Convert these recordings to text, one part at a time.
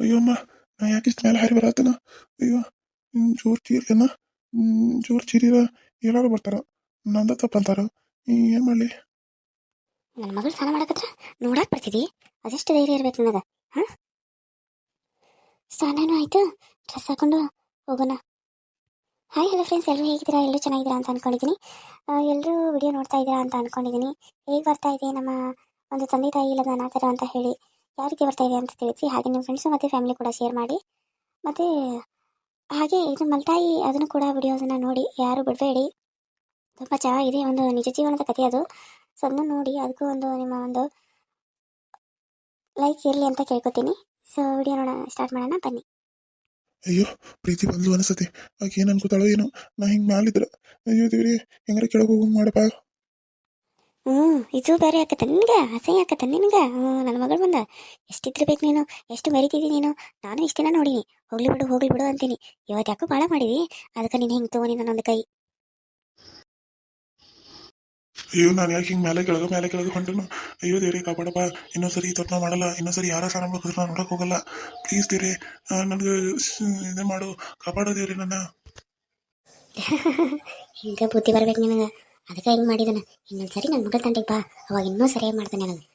ಅಯ್ಯೋ ಅಮ್ಮ, ನಾ ಯಾಕೆ ಇಷ್ಟು ಮೇಲೆ ಹಾರಿ ಬರತ್ತನ ಅಯ್ಯೋ ಜೋರ್ ಜೋರು ಜೋರ್ ಚೀರಿರ ಎಲ್ಲಾರು ಬರ್ತಾರ. ನಂದ ತಪ್ಪಂತಾರ ಏನ್ ಮಾಡಲಿ? ನನ್ನ ಮಗಳು ಸ್ನಾನ ಮಾಡಕತ್ರ? ನೋಡಕ್ ಬರ್ತಿದಿ? ಅದೆಷ್ಟು ಧೈರ್ಯ ಇರ್ಬೇಕು ನನಗ, ಹಾ? ಸ್ನಾನನೂ ಆಯ್ತು ಡ್ರೆಸ್ ಹಾಕೊಂಡು ಹೋಗೋಣ. ಹಾಯ್ ಹಲೋ ಫ್ರೆಂಡ್ಸ್ ಎಲ್ಲರೂ ಹೇಗಿದ್ದೀರಾ? ಎಲ್ಲರೂ ಚೆನ್ನಾಗಿದ್ದೀರಾ ಅಂತ ಅನ್ಕೊಂಡಿದ್ದೀನಿ ಎಲ್ಲರೂ ವಿಡಿಯೋ ನೋಡ್ತಾ ಇದ್ದೀರಾ ಅಂತ ಅನ್ಕೊಂಡಿದ್ದೀನಿ ಹೇಗೆ ಬರ್ತಾ ಇದೆ ನಮ್ಮ ಒಂದು ತಂದೆ ತಾಯಿ ಇಲ್ಲದ ಅನಾಥರ ಅಂತ ಹೇಳಿ. ಯಾವ ರೀತಿ ಬರ್ತಾ ಇದೆ ಅಂತ ತಿಳಿಸಿ, ಹಾಗೆ ನಿಮ್ಮ ಫ್ರೆಂಡ್ಸು ಮತ್ತು ಫ್ಯಾಮಿಲಿ ಕೂಡ ಶೇರ್ ಮಾಡಿ. ಮತ್ತು ಹಾಗೆ ಇದು ಮಲ್ತಾಯಿ ಅದನ್ನು ಕೂಡ ವಿಡಿಯೋಸನ್ನು ನೋಡಿ, ಯಾರು ಬಿಡಬೇಡಿ. ತುಂಬ ಚೆನ್ನಾಗಿದೆ, ಒಂದು ನಿಜ ಜೀವನದ ಕಥೆ ಅದು. ಸೊ ಅದನ್ನು ನೋಡಿ, ಅದಕ್ಕೂ ಒಂದು ನಿಮ್ಮ ಒಂದು ಲೈಕ್ ಇರಲಿ ಅಂತ ಕೇಳ್ಕೊತೀನಿ. ಸೊ ವಿಡಿಯೋ ನೋಡೋಣ ಸ್ಟಾರ್ಟ್ ಮಾಡೋಣ, ಬನ್ನಿ. ಅಯ್ಯೋ, ಪ್ರೀತಿ ಬಂದ್ಲು ಅನಿಸುತ್ತೆ. ಆಕೆ ಏನು ಅನ್ಕೋತಾಳೋ ಏನೋ. ನಾ ಹಿಂಗೆ ಮಾಡಿದ್ರೆ ಅಯ್ಯೋ ದೇವ್ರಿ, ಹೆಂಗಾರ ಕೆಳಗೆ ಮಾಡಪ್ಪ. ಹ್ಞೂ ಇದು ಬೇರೆ ಆಕತ್ತೆ ನಿನಗೆ ಅಸಹ್ಯ ಆಕತ್ತೆ ನಿನಗೆ. ಹ್ಞೂ ನನ್ನ ಮಗಳು ಬಂದ. ಎಷ್ಟಿದ್ರು ಬೇಕು ನೀನು? ಎಷ್ಟು ಮೆರಿತಿದ್ದಿ ನೀನು? ನಾನು ಇಷ್ಟು ದಿನ ನೋಡೀನಿ. ಹೋಗ್ಲಿ ಬಿಡು ಹೋಗ್ಲಿ ಬಿಡು ಅಂತೀನಿ. ಇವತ್ತು ಯಾಕೋ ಭಾಳ ಮಾಡಿದಿ? ಅದಕ್ಕೆ ನೀನು ಹಿಂಗೆ ತೊಗೊಂಡು ನನ್ನೊಂದು ಕೈ. ಅಯ್ಯೋ ನಾನು ಯಾಕೆ ಹಿಂಗೆ ಮೇಲೆ ಕೆಳಗೆ ಮೇಲೆ ಕೆಳಗೆ ಹೊಂಟನು? ಅಯ್ಯೋ ದೇವ್ರಿ ಕಾಪಾಡಪ್ಪ. ಇನ್ನೊಂದ್ಸರಿ ಈ ತೊಟ್ನ ಮಾಡಲ್ಲ. ಇನ್ನೊಂದ್ಸರಿ ಯಾರ ಸ್ನಾನ ಮಾಡಿದ್ರೆ ನಾನು ನೋಡಕ್ಕೆ ಹೋಗಲ್ಲ. ಪ್ಲೀಸ್ ದೇವ್ರಿ ನನಗೆ ಇದೇ ಮಾಡು. ಕಾಪಾಡೋ ದೇವ್ರಿ ನನ್ನ. ಹಿಂಗೆ ಬುದ್ಧಿ ಬರ್ಬೇಕು ನಿನಗೆ. ಅದಕ್ಕೆ ಹಿಂಗೆ ಮಾಡಿದಾನೆ. ಇನ್ನೊಂದು ಸರಿ ನನ್ನ ಮಗಳ ತಂಟೆಗೆ ಬಾ. ಅವಾಗ ಇನ್ನೂ ಸರಿಯಾಗಿ ಮಾಡ್ತಾನೆ ನನಗೆ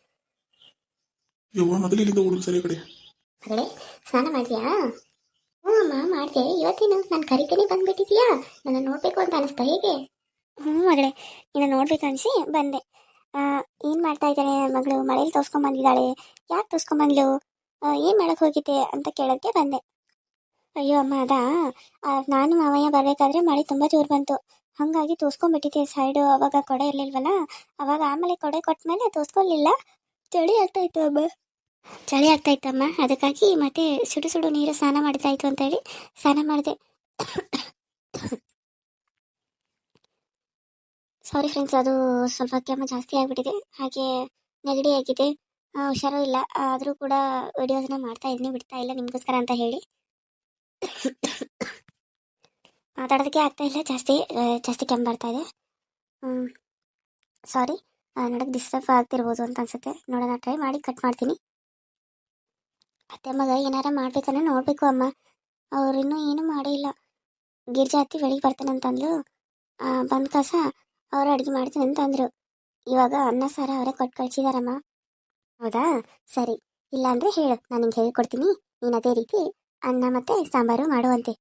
ಯವ್ವ ಮೊದಲು ಇಲ್ಲಿಂದ ಹುಡುಗ ಸರಿ ಕಡೆ. ಮಗಳೇ ಸ್ನಾನ ಮಾಡಿದ್ಯಾ ಹ್ಞೂ ಅಮ್ಮ ಮಾಡಿದೆ. ಇವತ್ತೇನು? ನಾನು ಕರಿತೀನಿ ಬಂದ್ಬಿಟ್ಟಿದ್ಯಾ? ನನ್ನ ನೋಡ್ಬೇಕು ಅಂತ ಅನಿಸ್ತಾ ಹೇಗೆ? ಹ್ಞೂ ಮಗಳೇ ನಿನ್ನ ನೋಡ್ಬೇಕು ಅನಿಸಿ ಬಂದೆ. ಏನು ಮಾಡ್ತಾ ಇದ್ದಾಳೆ ನನ್ನ ಮಗಳು? ಮಳೇಲಿ ತೋರ್ಸ್ಕೊಂಬಂದಿದ್ದಾಳೆ ಯಾಕೆ ತೋರ್ಸ್ಕೊಂಬಂದ್ಲು ಏನು ಮಾಡಕ್ಕೆ ಹೋಗಿದ್ದೆ ಅಂತ ಕೇಳೋಕ್ಕೆ ಬಂದೆ. ಅಯ್ಯೋ ಅಮ್ಮ ಅದಾ? ನಾನು ಮಾವಯ್ಯ ಬರಬೇಕಾದ್ರೆ ಮಳೆ ತುಂಬಾ ಜೋರು ಬಂತು. ಹಾಗಾಗಿ ತೋರ್ಸ್ಕೊಂಡ್ಬಿಟ್ಟಿದ್ದೆ ಸೈಡು ಅವಾಗ ಕೊಡೆ ಇರಲಿಲ್ವಲ್ಲ? ಅವಾಗ ಆಮೇಲೆ ಕೊಡೆ ಕೊಟ್ಟ ಮೇಲೆ ಚಳಿ ಆಗ್ತಾ ಇತ್ತು ಅಮ್ಮ. ಚಳಿ ಆಗ್ತಾ ಇತ್ತಮ್ಮ ಅದಕ್ಕಾಗಿ ಮತ್ತೆ ಸುಡು ಸುಡು ನೀರು ಸ್ನಾನ ಮಾಡಿದ್ರಾಯ್ತು ಅಂತ ಹೇಳಿ ಸ್ನಾನ ಮಾಡಿದೆ. ಸಾರಿ ಫ್ರೆಂಡ್ಸ್ ಅದು ಸ್ವಲ್ಪ ಕೆಮ್ಮ ಜಾಸ್ತಿ ಆಗಿಬಿಟ್ಟಿದೆ. ಹಾಗೆ ನೆಗಡಿ ಆಗಿದೆ. ಹುಷಾರು ಇಲ್ಲ. ಆದರೂ ಕೂಡ ವಿಡಿಯೋಸ್ನ ಮಾಡ್ತಾ ಇದ್ದೀನಿ, ಬಿಡ್ತಾ ಇಲ್ಲ ನಿಮಗೋಸ್ಕರ ಅಂತ ಹೇಳಿ. ಮಾತಾಡೋದಕ್ಕೆ ಆಗ್ತಾ ಇಲ್ಲ. ಜಾಸ್ತಿ ಜಾಸ್ತಿ ಕೆಮ್ಮು ಬರ್ತಾ ಇದೆ. ಸಾರಿ ನೋಡೋಕ್ಕೆ ಡಿಸ್ಟರ್ಬ್ ಆಗ್ತಿರ್ಬೋದು ಅಂತ ಅನ್ಸುತ್ತೆ. ನೋಡೋಣ ಟ್ರೈ ಮಾಡಿ ಕಟ್ ಮಾಡ್ತೀನಿ. ಅತ್ತೆ ಮಗ ಏನಾರ ಮಾಡ್ಬೇಕನ್ನ ನೋಡಬೇಕು ಅಮ್ಮ. ಅವ್ರು ಇನ್ನೂ ಏನೂ ಮಾಡೇ ಇಲ್ಲ ಗಿರ್ಜಾ ಹತ್ತಿ ಬೆಳಿಗ್ಗೆ ಬರ್ತಾನೆ ಅಂತಂದ್ಲು. ಬಂದ ಕಾಸ ಅವ್ರು ಅಡುಗೆ ಮಾಡ್ತೀನಿ ಅಂತ ಅಂದರು ಇವಾಗ ಅನ್ನ, ಸಾರ ಅವರೇ ಕೊಟ್ಟು ಕಳ್ಸಿದಾರಮ್ಮ. ಹೌದಾ? ಸರಿ. ಇಲ್ಲ ಅಂದ್ರೆ ಹೇಳು. ನಾನು ನಿಂಗೆ ಹೇಳ್ಕೊಡ್ತೀನಿ. ನೀನು ಅದೇ ರೀತಿ ಅನ್ನ ಮತ್ತು ಸಾಂಬಾರು ಮಾಡುವಂತೆ.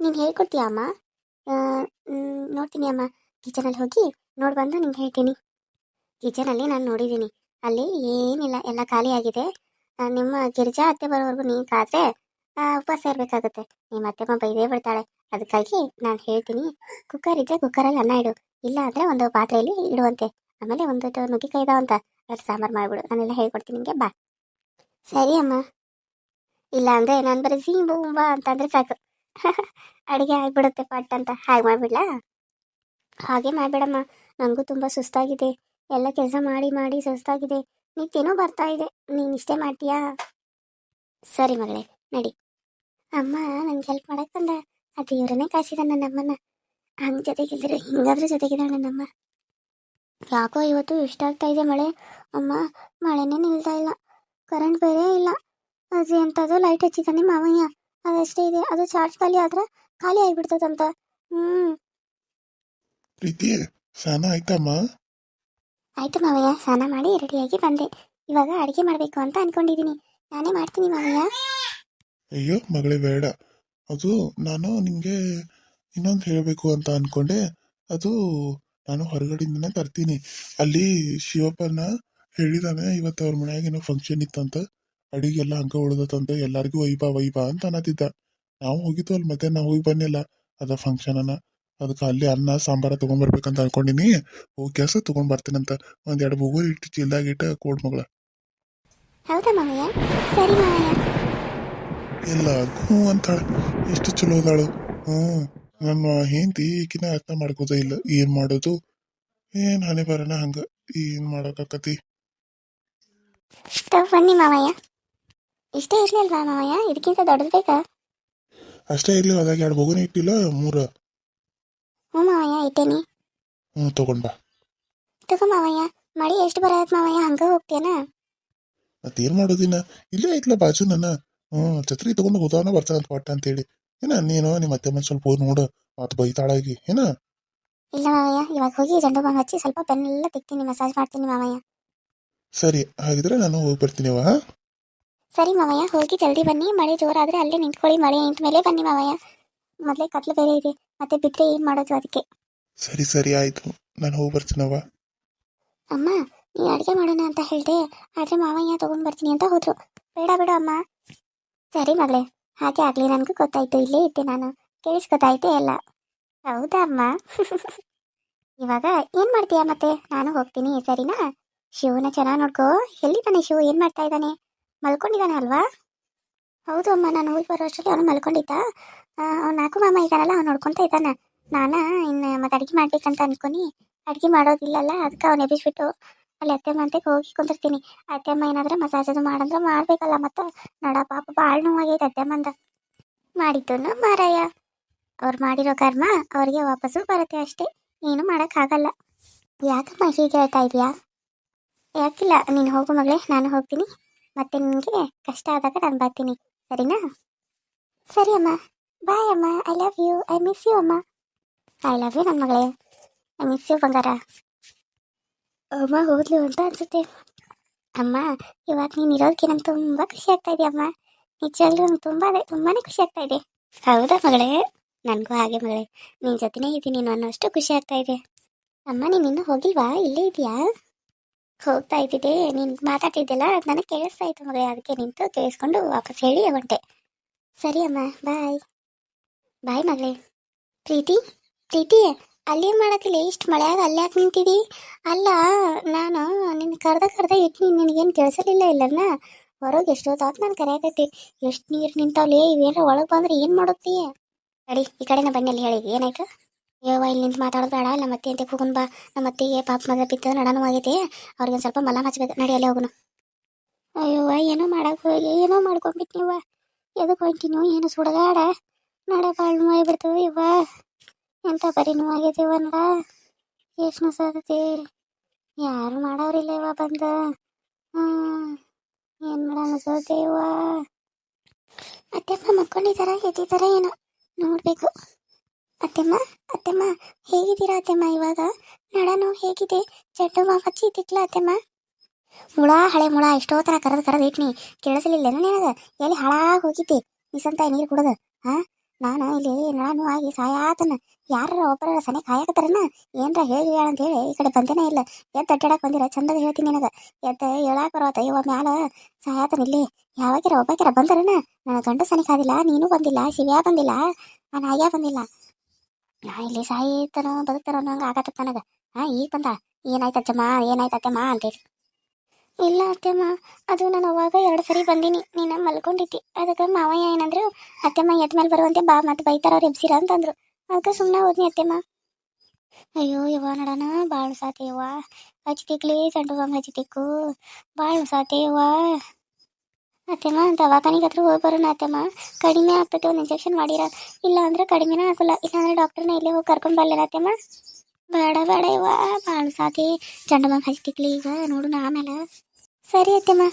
ನೀನು ಹೇಳ್ಕೊಡ್ತೀಯ ಅಮ್ಮ? ನೋಡ್ತೀನಿ ಅಮ್ಮ. ಕಿಚನಲ್ಲಿ ಹೋಗಿ ನೋಡಿ ಬಂದು ನಿಂಗೆ ಹೇಳ್ತೀನಿ. ಕಿಚನಲ್ಲಿ ನಾನು ನೋಡಿದ್ದೀನಿ. ಅಲ್ಲಿ ಏನಿಲ್ಲ, ಎಲ್ಲ ಖಾಲಿ ಆಗಿದೆ. ನಿಮ್ಮ ಗಿರಿಜಾ ಅತ್ತೆ ಬರೋವರೆಗೂ ನೀನು ಕಾದ್ರೆ ಉಪವಾಸ ಇರಬೇಕಾಗುತ್ತೆ. ನಿಮ್ಮ ಅತ್ತೆಮ್ಮ ಬೈದೇ ಬಿಡ್ತಾಳೆ. ಅದಕ್ಕಾಗಿ ನಾನು ಹೇಳ್ತೀನಿ, ಕುಕ್ಕರ್ ಇದ್ದರೆ ಕುಕ್ಕರಲ್ಲಿ ಅನ್ನ ಇಡು. ಇಲ್ಲ ಅಂದರೆ ಒಂದು ಪಾತ್ರೆಯಲ್ಲಿ ಇಡುವಂತೆ. ಆಮೇಲೆ ಒಂದು ನುಗ್ಗಿಕಾಯಿ ಇದಾವಂತ ಅದ್ರ ಸಾಂಬಾರು ಮಾಡಿಬಿಡು. ನಾನೆಲ್ಲ ಹೇಳ್ಕೊಡ್ತೀನಿ ನಿಮಗೆ ಬಾ. ಸರಿ ಅಮ್ಮ. ಇಲ್ಲ ಅಂದರೆ ನಾನು ಬರೀ ಝೀ ಉಂಬ ಅಂತಂದರೆ ಸಾಕು. ಅಡುಗೆ ಆಗಿಬಿಡುತ್ತೆ ಪಟ್ ಅಂತ ಹಾಗೆ ಮಾಡಿಬಿಡ್ಲಾ? ಹಾಗೆ ಮಾಡಬೇಡಮ್ಮ. ನನಗೂ ತುಂಬ ಸುಸ್ತಾಗಿದೆ. ಎಲ್ಲ ಕೆಲಸ ಮಾಡಿ ಮಾಡಿ ಸುಸ್ತಾಗಿದೆ. ನಿತ್ಯನೂ ಬರ್ತಾ ಇದೆ. ನೀನು ಇಷ್ಟೇ ಮಾಡ್ತೀಯಾ? ಸರಿ ಮಗಳೇ, ನಡಿ. ಅಮ್ಮ ನನಗೆ ಹೆಲ್ಪ್ ಮಾಡಕ್ ಬಂದ. ಆ ದೇವರನ್ನೇ ಕಾಯಿಸಿದ ನನ್ನಮ್ಮನ ಹಂಗೆ ಜೊತೆಗಿದ್ರೆ, ಹಿಂಗಾದ್ರೂ ಜೊತೆಗಿದ್ದಾಳೆ ನನ್ನಮ್ಮ ಯಾಕೋ ಇವತ್ತು ಇಷ್ಟ ಆಗ್ತಾ ಇದೆ ಮಳೆ. ಅಮ್ಮ, ಮಳೆನೇ ನಿಲ್ತಾ ಇಲ್ಲ. ಕರೆಂಟ್ ಬೇರೆ ಇಲ್ಲ. ಅದು ಎಂಥದ್ದು ಲೈಟ್ ಹಚ್ಚಿದ್ದಾನೆ ಮಾವಯ್ಯ. ಅದಷ್ಟೇ ಇದೆ. ಅದು ಚಾರ್ಜ್ ಖಾಲಿ ಆದ್ರೆ ಖಾಲಿ ಆಗಿಬಿಡ್ತದಂತ. ಹ್ಮ್. ಪ್ರೀತಿ ಸ್ನಾನ ಆಯ್ತಮ್ಮ? ಆಯ್ತು ಮಾವಯ್ಯ ಸ್ನಾನ ಮಾಡಿ ರೆಡಿಯಾಗಿ ಬಂದೆ. ಇವಾಗ ಅಡಿಗೆ ಮಾಡಬೇಕು ಅಂತ ಅನ್ಕೊಂಡಿದೀನಿ. ನಾನೇ ಮಾಡ್ತೀನಿ ಮಾವಯ್ಯ. ಅಯ್ಯೋ ಮಗಳೇ ಬೇಡ. ಅದು ನಾನು ನಿಮಗೆ ಇನ್ನೊಂದು ಹೇಳಬೇಕು ಅಂತ ಅನ್ಕೊಂಡೆ. ಅದು ನಾನು ಹೊರಗಡೆಯಿಂದನೇ ತರ್ತೀನಿ. ಅಲ್ಲಿ ಶಿವಪ್ಪನ ಹೇಳಿದಾನೆ ಇವತ್ತು ಅವ್ರ ಮನೆಯಾಗ ಏನೋ ಫಂಕ್ಷನ್ ಇತ್ತಂತ. ಅಡಿಗೆಲ್ಲ ಹಂಗ ತಂದೆ ಎಲ್ಲರಿಗೂ ಒಯ್ಬಾ ಒಯ್ಬಾ ಅಂತ ಅನ್ನತಿದ್ದ. ನಾವು ಹೋಗಿದ್ದು ಅಲ್ಲಿ ಮಧ್ಯಾಹ್ನ ಹೋಗಿ ಬನ್ನಿಲ್ಲ ಅದ ಫಂಕ್ಷನ್ ಅನ್ನ. ಅದಕ್ಕೆ ಅಲ್ಲಿ ಅನ್ನ ಸಾಂಬಾರ ತಗೊಂಡ್ಬರ್ಬೇಕಂತ ಅನ್ಕೊಂಡಿನಿ. ಹೋಗಿ ಕೆಲಸ ತಗೊಂಡ್ ಬರ್ತೀನಂತ ಒಂದ್ ಎರಡು ಬೂಗು ಇಟ್ಟು ಚೀಲ್ದಾಗ ಇಟ್ಟ ಕೋಡ್ ಮಗಳ. ಹೌದಾ ಸರಿ ಎಲ್ಲ ಹ್ಞೂ ಅಂತಾಳೆ. ಎಷ್ಟು ಚಲೋ ಅದಾಳು. ಹ್ಞೂ. ನನ್ನ ಹೆಂಡತಿ ಈಕಿನ ಅರ್ಥ ಮಾಡ್ಕೋದ ಇಲ್ಲ. ಏನು ಮಾಡೋದು? ಏನು ಹಣೆ ಬರೋಣ ಹಂಗೆ? ಏನು ಮಾಡೋಕ್ಕಾಕತಿ ತಗೋ ಬನ್ನಿ ಮಾವಯ್ಯ. ಇಷ್ಟೇ ಇರ್ಲಿ ಅಲ್ವಾ ಮಾವಯ್ಯ? ಇದಕ್ಕಿಂತ ದೊಡ್ಡದು ಬೇಕಾ? ಅಷ್ಟೇ ಇರಲಿ ಅದಾಗ ಎರಡು ಬೊಗುನೆ ಇಟ್ಟಿಲ್ಲ ಮೂರು? ಹ್ಞೂ ಮಾವಯ್ಯ ಇಟ್ಟೇನಿ. ಹ್ಞೂ ತಗೊಂಡ್ ಬಾ. ತಗೋ ಮಾವಯ್ಯ ಮಳಿ ಎಷ್ಟು ಬರತ್ ಮಾವಯ್ಯ ಹಂಗ ಹೋಗ್ತೇನ ಮತ್ತೇನು ಮಾಡೋದಿನ ಇಲ್ಲೇ ಐತ್ಲ ಬಾಜು ನನ್ನ. ಹ್ಞೂ ಛತ್ರಿ ತಗೊಂಡು ಹೋದಾನ ಬರ್ತಾನಂತ ಪಟ್ಟ ಅಂತೇಳಿ. ಏನ ನೀನು ನಿಮ್ಮ ಅತ್ತೆ ಮನೆ ಸ್ವಲ್ಪ ಹೋಗಿ ನೋಡು. ಮತ್ತೆ ಬೈತಾಳಾಗಿ ಏನ? ಇಲ್ಲ ಮಾವಯ್ಯ ಇವಾಗ ಹೋಗಿ ಜಂಡು ಬಾಂಬ್ ಹಚ್ಚಿ ಸ್ವಲ್ಪ ಬೆನ್ನೆಲ್ಲ ತಿಕ್ತೀನಿ ಮಸಾಜ್ ಮಾಡ್ತೀನಿ ಮಾವಯ್ಯ. ಸರಿ ಹಾಗಿದ್ರೆ ನಾನು ಹೋಗಿ ಬರ್ತೀನಿವ ಸರಿ ಮಾವಯ್ಯ ಹೋಗಿ ಜಲ್ದಿ ಬನ್ನಿ. ಮಳೆ ಜೋರಾದ್ರೆ ಅಲ್ಲೇ ನಿಂತ್ಕೊಳ್ಳಿ. ಮಳೆ ನಿಂತ ಮೇಲೆ ಬನ್ನಿ ಮಾವಯ್ಯ. ಮೊದಲೇ ಕತ್ಲು ಬೇರೆ ಇದೆ. ಮತ್ತೆ ಬಿದ್ದರೆ ಏನು ಮಾಡೋದು ಅದಕ್ಕೆ? ಸರಿ ಸರಿ ಆಯ್ತು. ನಾನು ಹೋಗಿ ಬರ್ತೀನವ ಅಮ್ಮ ನೀ ಅಡುಗೆ ಮಾಡೋಣ ಅಂತ ಹೇಳ್ದೆ. ಆದರೆ ಮಾವಯ್ಯ ತಗೊಂಡ್ ಬರ್ತೀನಿ ಅಂತ ಹೋದ್ರು. ಬೇಡ ಬಿಡು ಅಮ್ಮ. ಸರಿ ಮಗಳೇ. ಹಾಗೆ ಆಗಲಿ. ನನಗೂ ಗೊತ್ತಾಯ್ತು. ಇಲ್ಲೇ ಇದ್ದೆ ನಾನು. ಕೇಳಿಸ್ಕೊತಾಯ್ತೆ ಎಲ್ಲ. ಹೌದಾ ಅಮ್ಮ? ಇವಾಗ ಏನು ಮಾಡ್ತೀಯಾ ಮತ್ತೆ? ನಾನು ಹೋಗ್ತೀನಿ. ಸರಿನಾ? ಶಿವನ ಚೆನ್ನಾಗಿ ನೋಡ್ಕೋ. ಎಲ್ಲಿದ್ದಾನೆ ಶಿವ? ಏನು ಮಾಡ್ತಾ ಇದ್ದಾನೆ? ಮಲ್ಕೊಂಡಿದ್ದಾನೆ ಅಲ್ವಾ? ಹೌದು ಅಮ್ಮ, ನಾನು ಹೋಗಿ ಬರೋ ಅಷ್ಟರಲ್ಲಿ ಅವನು ಮಲ್ಕೊಂಡಿದ್ದ. ಅವ್ನು ನಾಲ್ಕು ಮಾಮ ಇದ್ದಾನಲ್ಲ ಅವ್ನು ನೋಡ್ಕೊತಾ ಇದ್ದಾನೆ. ನಾನು ಇನ್ನು ಮತ್ತೆ ಅಡುಗೆ ಮಾಡ್ಬೇಕಂತ ಅನ್ಕೊನಿ. ಅಡುಗೆ ಮಾಡೋದಿಲ್ಲಲ್ಲ ಅದಕ್ಕೆ ಅವ್ನು ಎಬ್ಬಿಸ್ಬಿಟ್ಟು ಅಲ್ಲಿ ಅತ್ತೆ ಮಂತೆಗೆ ಹೋಗಿ ಕುಂದಿರ್ತೀನಿ ಅತ್ತೆಮ್ಮ ಏನಾದ್ರೆ ಮಸಾಜ್ ಅದು ಮಾಡಂದ್ರೆ ಮಾಡ್ಬೇಕಲ್ಲ ಮತ್ತೆ? ನೋಡ, ಪಾಪ ಭಾಳ ನೋವಾಗೈತೆ ಅತ್ತೆ ಮಂದ ಮಾಡಿದ್ದು ಮಾರಾಯ. ಅವ್ರು ಮಾಡಿರೋ ಕರ್ಮ ಅವ್ರಿಗೆ ವಾಪಸ್ಸು ಬರುತ್ತೆ ಅಷ್ಟೇ. ಏನು ಮಾಡೋಕ್ಕಾಗಲ್ಲ. ಯಾಕಮ್ಮ ಹೀಗೆ ಹೇಳ್ತಾ ಇದೀಯಾ? ಯಾಕಿಲ್ಲ, ನೀನು ಹೋಗು ಮಗಳೇ, ನಾನು ಹೋಗ್ತೀನಿ. ಮತ್ತೆ ನಿಮಗೆ ಕಷ್ಟ ಆದಾಗ ನಾನು ಬರ್ತೀನಿ. ಸರಿನಾ? ಸರಿ ಅಮ್ಮ. ಬಾಯ್ ಅಮ್ಮ. I love you I miss you ಅಮ್ಮ. ಐ ಲವ್ ಯು ನನ್ನ ಮಗಳೇ. ಐ ಮಿಸ್ ಯು ಬಂಗಾರ. ಅಮ್ಮ ಹೋದ್ಲು ಅಂತ ಅನ್ಸುತ್ತೆ. ಅಮ್ಮ, ಇವಾಗ ನೀನು ಇರೋದಕ್ಕೆ ನಂಗೆ ತುಂಬ ಖುಷಿ ಆಗ್ತಾ ಇದೆ ಅಮ್ಮ? ನಿಜವಾಗ್ಲೂ ನಂಗೆ ತುಂಬ ತುಂಬಾ ಖುಷಿ ಆಗ್ತಾ ಇದೆ. ಹೌದಾ ಮಗಳೇ? ನನಗೂ ಹಾಗೆ ಮಗಳೇ. ನಿನ್ನ ಜೊತೆನೇ ಇದ್ದೀನಿ ನಾನು ಅಷ್ಟು ಖುಷಿ ಆಗ್ತಾ ಇದೆ. ಅಮ್ಮ, ನೀನು ಹೋಗಿಲ್ವಾ? ಇಲ್ಲೇ ಇದೆಯಾ? ಹೋಗ್ತಾ ಇದ್ದಿದ್ದೆ ನೀನು ಮಾತಾಡ್ತಿದ್ದೆಲ್ಲ ನನಗೆ ಕೇಳಿಸ್ತಾ ಇತ್ತು ಮಗಳೇ, ಅದಕ್ಕೆ ನಿಂತು ಕೇಳಿಸ್ಕೊಂಡು ವಾಪಸ್ ಹೇಳಿ ಹೊಂಟೆ ಸರಿ ಅಮ್ಮ, ಬಾಯ್. ಬಾಯ್ ಮಗಳೇ. ಪ್ರೀತಿ ಪ್ರೀತಿ ಅಲ್ಲಿ ಮಾಡಕ್ಕಿಲ್ಲ ಇಷ್ಟು ಮಳೆಯಾಗ ಅಲ್ಲಿ ಯಾಕೆ ನಿಂತಿದಿ? ಅಲ್ಲ, ನಾನು ನಿನ್ನ ಕರ್ದ ಕರ್ದ ಇಟ್ಟು ನಿನಗೇನು ಕೇಳಿಸಲಿಲ್ಲ ಇಲ್ಲನ್ನ ಹೊರಗೆ ಎಷ್ಟೊತ್ತಾಗ ನಾನು ಕರೆಯಕತ್ತಿ. ಎಷ್ಟು ನೀರು ನಿಂತಾವ್ಲಿ ಇವೇನಾರ ಒಳಗೆ ಬಂದ್ರೆ ಏನು ಮಾಡುತ್ತೀಯಾ? ಅಡಿ ಈ ಕಡೆನ ಬನ್ನಿ ಅಲ್ಲಿ ಹೇಳಿ, ಏನಾಯ್ತು? ಯವ್ವ ಇಲ್ಲಿ ನಿಂತು ಮಾತಾಡೋದು ಬೇಡ. ನಮ್ಮ ಅತ್ತೆ ಅಂತ ಹೋಗೋಣ ಬಾ. ನಮ್ಮ ಅತ್ತೆಗೆ ಪಾಪ ಮದ ಬಿತ್ತದ ನಡನೂ ಆಗೈತೆ ಅವ್ರಿಗೆ ಸ್ವಲ್ಪ ಮಲ ಹಚ್ಬೇಕು. ನಡಿ, ಅಲ್ಲಿ ಅಯ್ಯೋ ಏನೋ ಮಾಡಕ್ಕೆ ಹೋಗಿ ಏನೋ ಮಾಡ್ಕೊಂಡ್ಬಿಟ್ಟು ನೀವ. ಎದಕ್ಕೆ ಹೊಂಟಿ ನೀವು ಏನು ಸುಡಗಾಡ. ನಡ ಭಾಳ ನೋವು ಬಿಡ್ತದ ಇವ್ವ. ಎಂತ ಬರೀ ನೋವಾಗೈತೆ ಇವ ನಡ. ಎಷ್ಟು ನೋಸಾದತಿ ಯಾರು ಮಾಡೋರಿಲ್ಲ ಇವ ಬಂದ. ಏನು ಮಾಡೋಣ ಸೋತೆ ಇವ ಮತ್ತೆ ಮಕ್ಕೊಂಡಿದಾರ ಎದ್ದಿದಾರ, ಏನೋ ನೋಡ್ಬೇಕು. ಅತ್ತೆಮ್ಮ ಅತ್ತೆಮ್ಮ, ಹೇಗಿದ್ದೀರಾ ಅತ್ತೆಮ್ಮ ಇವಾಗ? ನಡನು ಹೇಗಿದೆ? ಜಡ್ಡು ಮಾ ಹಚ್ಚಿ ತಿಕ್ಲ ಅತ್ತೆಮ್ಮ? ಮುಳ, ಹಳೆ ಮುಳ, ಎಷ್ಟೋ ತರ ಕರೆದು ಕರೆದು ಇಟ್ನಿ. ಕೇಳಿಸಲಿಲ್ಲ ನಿನಗ? ಎಲ್ಲಿ ಹಾಳಾಗಿ ಹೋಗಿದ್ದೆ? ನಿಸಂತ ನೀರು ಕುಡದ ಹಾ ನಾನು ಇಲ್ಲಿ ನಾನು ಆಗಿ ಸಾಯಾತನ. ಯಾರ ಒಬ್ಬರ ಸನೆ ಕಾಯಕತ್ತಾರನ ಏನರ ಹೇಳಿ ಅಂತ ಹೇಳಿ ಈ ಕಡೆ ಬಂದೇನೇ ಇಲ್ಲ. ಎದ್ದು ಅಡ್ಡಾಡಕ್ ಬಂದಿರ ಚಂದದ ಹೇಳ್ತೀನಿ ನಿನಗ. ಎದ್ದು ಹೇಳಾಕ ಬರವತ್ತ ಇವ ಮ್ಯಾಲ ಸಾಯಾತನ ಇಲ್ಲಿ. ಯಾವಾಗ್ಯಾರ ಒಬ್ಬಾಕ್ಯಾರ ಬಂದರನ? ನನ್ನ ಗಂಡ ಸನೆ ಕಾದಿಲ್ಲ, ನೀನು ಬಂದಿಲ್ಲ, ಶಿವ್ಯಾ ಬಂದಿಲ್ಲ ನಾನು ನಾಗ್ಯ ಬಂದಿಲ್ಲ. ನಾ ಇಲ್ಲಿ ಸಾಯಿತನೋ ಬದುಕ್ತಾರೋ ಅನ್ನೋ ಹಂಗೆ ಆಗತ್ತ ನನಗೆ. ಹಾ, ಈಗ ಬಂದ. ಏನಾಯ್ತು ಅಜ್ಜಮ್ಮ ಏನಾಯ್ತು ಅತ್ತೆಮ್ಮ ಅಂತೇಳಿ ಇಲ್ಲ ಅತ್ತೆಮ್ಮ, ಅದು ನಾನು ಅವಾಗ ಎರಡು ಸರಿ ಬಂದೀನಿ. ನೀನು ಮಲ್ಕೊಂಡಿದ್ದಿ. ಅದಕ್ಕೆ ಮಾವಯ್ಯ ಏನಂದ್ರು, ಅತ್ತೆಮ್ಮ, ಎದ್ ಮೇಲೆ ಬರುವಂತೆ ಬಾ, ಮತ್ತೆ ಬೈತಾರ ಅವ್ರು ಎಬ್ಸಿರ ಅಂತಂದ್ರು. ಅದಕ್ಕೆ ಸುಮ್ಮನೆ ಹೋದ್ನಿ ಅತ್ತೆಮ್ಮ. ಅಯ್ಯೋ, ಯವ್ವ ನಡನ ಭಾಳ ಸಾತೆ ಯವ್ವ ಹಚ್ತಿಕ್ಲಿ ಚಂಡು ಬಾಂಬ್ ಹಚ್ತಿಕ್ಕು ಭಾಳ ಸಾತೆ ಯವ್ವ ಅತ್ತೆಮ್ಮ ದವಾಖಾನಿಗೆ ಹತ್ರ ಹೋಗಿ ಬರೋಣ ಅತ್ತೆಮ್ಮ. ಕಡಿಮೆ ಆಗ್ತೈತೆ, ಒಂದು ಇಂಜೆಕ್ಷನ್ ಮಾಡಿರ. ಇಲ್ಲ ಅಂದ್ರೆ ಕಡಿಮೆನೇ ಆಗೋಲ್ಲ. ಇಲ್ಲಾಂದ್ರೆ ಡಾಕ್ಟರ್ನ ಇಲ್ಲೇ ಹೋಗಿ ಕರ್ಕೊಂಡು ಬರ್ಲಿಲ್ಲ ಅತ್ತೆಮ್ಮ? ಬೇಡ ಬೇಡ ಇವ ಭಾಳ ಸಾತಿ. ಚಂಡು ಬಾಂಬ್ ಹಚ್ತಿಕ್ಲಿ ಈಗ ನೋಡೋಣ ಆಮೇಲೆ. ಸರಿ ಅತ್ತೆಮ್ಮ.